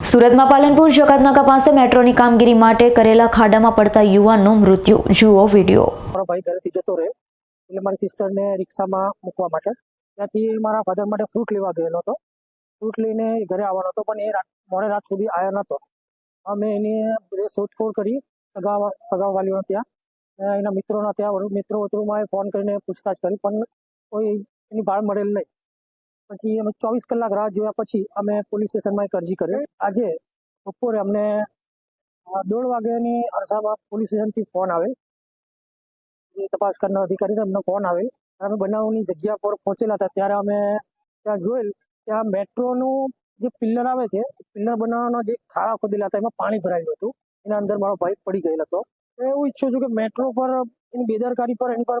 સુરતમાં પાલનપુર, જકાતનાકા પાસે મેટ્રોની કામગીરી માટે કરેલા ખાડામાં પડતા યુવાનનું મૃત્યુ. જુઓ વીડિયો. મારો ભાઈ ઘરેથી જતો રહે, એટલે મારી સિસ્ટરને રિક્ષામાં મૂકવા માટે. ત્યાંથી મારા ફાધર માટે ફ્રૂટ લેવા ગયેલો હતો. ફ્રૂટ લઈને ઘરે આવવાનો હતો, પણ એ મોડે રાત સુધી આવ્યો નહોતો અમે એની શોધખોળ કરી સગા સગાવાલીઓ ત્યાં એના મિત્રોના ત્યાં મિત્રો વતરુમાં ફોન કરીને પૂછતાછ કરી, પણ કોઈ એની ભાળ મળેલ નહીં. પછી અમે ચોવીસ કલાક રાહ જોયા પછી અમે પોલીસ સ્ટેશનમાં એક અરજી કરી. આજે બપોરે અમને દોઢ વાગ્યાની અરસામાં પોલીસ સ્ટેશનથી ફોન આવે. તપાસ કરનાર અધિકારી અમને ફોન આવે. અમે બનાવની જગ્યા પર પહોંચેલા હતા. ત્યારે અમે ત્યાં જોયેલ ત્યાં મેટ્રોનું જે પિલ્લર આવે છે પિલ્લર બનાવવાનો જે ખાડા ખોદેલા હતા, એમાં પાણી ભરાયેલું હતું. એના અંદર મારો ભાઈ પડી ગયેલો હતો. એવું ઈચ્છું છું કે મેટ્રો પર, એની બેદરકારી પર, એની પર